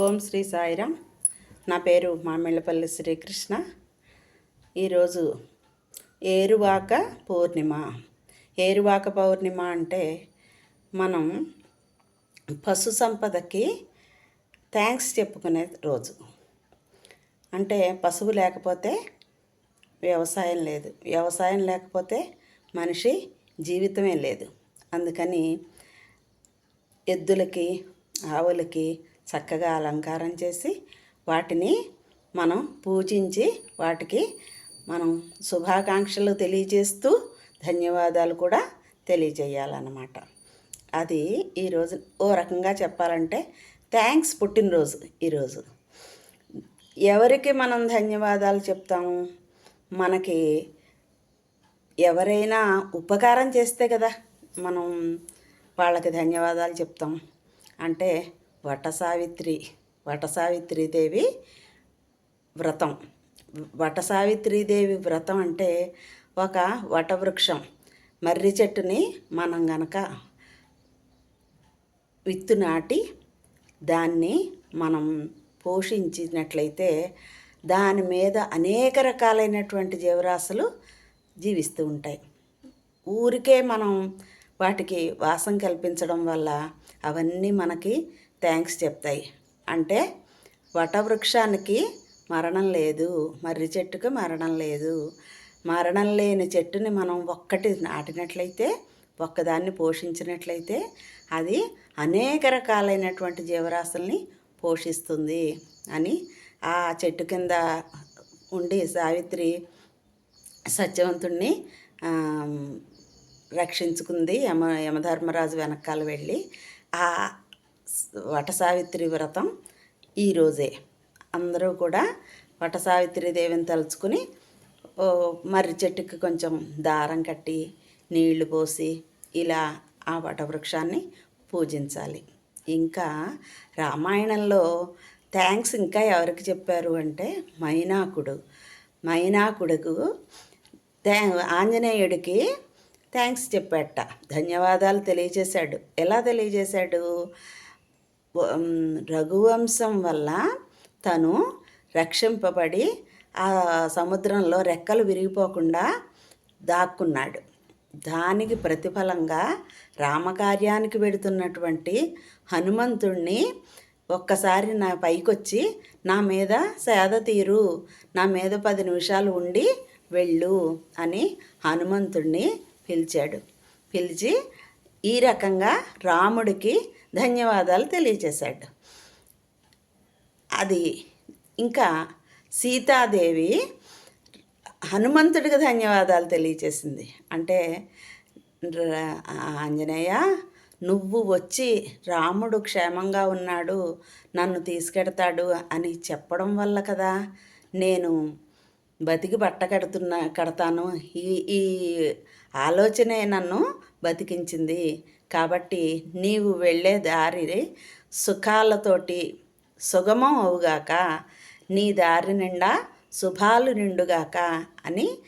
ఓం శ్రీ సాయిరామ్. నా పేరు మామిళ్ళపల్లి శ్రీకృష్ణ. ఈరోజు ఏరువాక పౌర్ణిమ. ఏరువాక పౌర్ణిమ అంటే మనం పశు సంపదకి థ్యాంక్స్ చెప్పుకునే రోజు. అంటే పశువు లేకపోతే వ్యవసాయం లేదు. వ్యవసాయం లేకపోతే మనిషి జీవితమే లేదు. అందుకని ఎద్దులకి ఆవులకి చక్కగా అలంకారం చేసి వాటిని మనం పూజించి వాటికి మనం శుభాకాంక్షలు తెలియజేస్తూ ధన్యవాదాలు కూడా తెలియజేయాలన్నమాట. అది ఈరోజు ఓ రకంగా చెప్పాలంటే థ్యాంక్స్ పుట్టినరోజు ఈరోజు ఎవరికి మనం ధన్యవాదాలు చెప్తాము? మనకి ఎవరైనా ఉపకారం చేస్తే కదా మనం వాళ్ళకి ధన్యవాదాలు చెప్తాం. అంటే వట సావిత్రి వట సావిత్రీదేవి వ్రతం. వట సావిత్రీదేవి వ్రతం అంటే ఒక వటవృక్షం. మర్రి చెట్టుని మనం గనక విత్తు నాటి దాన్ని మనం పోషించినట్లయితే దాని మీద అనేక రకాలైనటువంటి జీవరాశులు జీవిస్తూ ఉంటాయి. ఊరికే మనం వాటికి వాసం కల్పించడం వల్ల అవన్నీ మనకి థ్యాంక్స్ చెప్తాయి. అంటే వటవృక్షానికి మరణం లేదు మర్రి చెట్టుకు మరణం లేదు. మరణం లేని చెట్టుని మనం ఒక్కటి నాటినట్లయితే ఒక్కదాన్ని పోషించినట్లయితే అది అనేక రకాలైనటువంటి జీవరాశుల్ని పోషిస్తుంది అని ఆ చెట్టు కింద ఉండి సావిత్రి సత్యవంతుణ్ణి రక్షించుకుంది యమ యమధర్మరాజు వెనకాల వెళ్ళి. ఆ వటసావిత్రి వ్రతం ఈరోజే అందరూ కూడా వటసావిత్రి దేవిని తలుచుకుని మర్రి చెట్టుకి కొంచెం దారం కట్టి నీళ్ళు పోసి ఇలా ఆ వటవృక్షాన్ని పూజించాలి. ఇంకా రామాయణంలో థ్యాంక్స్ ఇంకా ఎవరికి చెప్పారు అంటే మైనాకుడు. మైనాకుడుకు ఆంజనేయుడికి థ్యాంక్స్ చెప్పాట. ధన్యవాదాలు తెలియజేశాడు. ఎలా తెలియజేశాడు? రఘువంశం వల్ల తను రక్షింపబడి ఆ సముద్రంలో రెక్కలు విరిగిపోకుండా దాక్కున్నాడు. దానికి ప్రతిఫలంగా రామకార్యానికి పెడుతున్నటువంటి హనుమంతుణ్ణి ఒక్కసారి నా పైకొచ్చి నా మీద సేద తీరు నా మీద పది నిమిషాలు ఉండి వెళ్ళు అని హనుమంతుణ్ణి పిలిచాడు. పిలిచి ఈ రకంగా రాముడికి ధన్యవాదాలు తెలియజేశాడు అది ఇంకా సీతాదేవి హనుమంతుడికి ధన్యవాదాలు తెలియజేసింది అంటే ఆంజనేయ నువ్వు వచ్చి రాముడు క్షేమంగా ఉన్నాడు నన్ను తీసుకెడతాడు అని చెప్పడం వల్ల కదా నేను బతికి బట్ట కడుతున్నా కడతాను. ఈ ఈ ఆలోచనే నన్ను బతికించింది. కాబట్టి నీవు వెళ్ళే దారి సుఖాలతోటి సుగమం అవుగాక నీ దారి నిండా శుభాలు నిండుగాక అని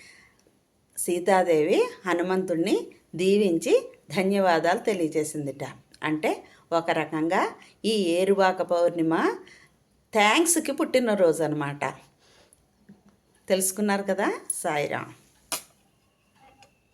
సీతాదేవి హనుమంతుణ్ణి దీవించి ధన్యవాదాలు తెలియజేసిందిట. అంటే ఒక రకంగా ఈ ఏరువాక పౌర్ణిమ థ్యాంక్స్కి పుట్టినరోజు అనమాట తెలుసుకున్నారు కదా సాయిరామ్?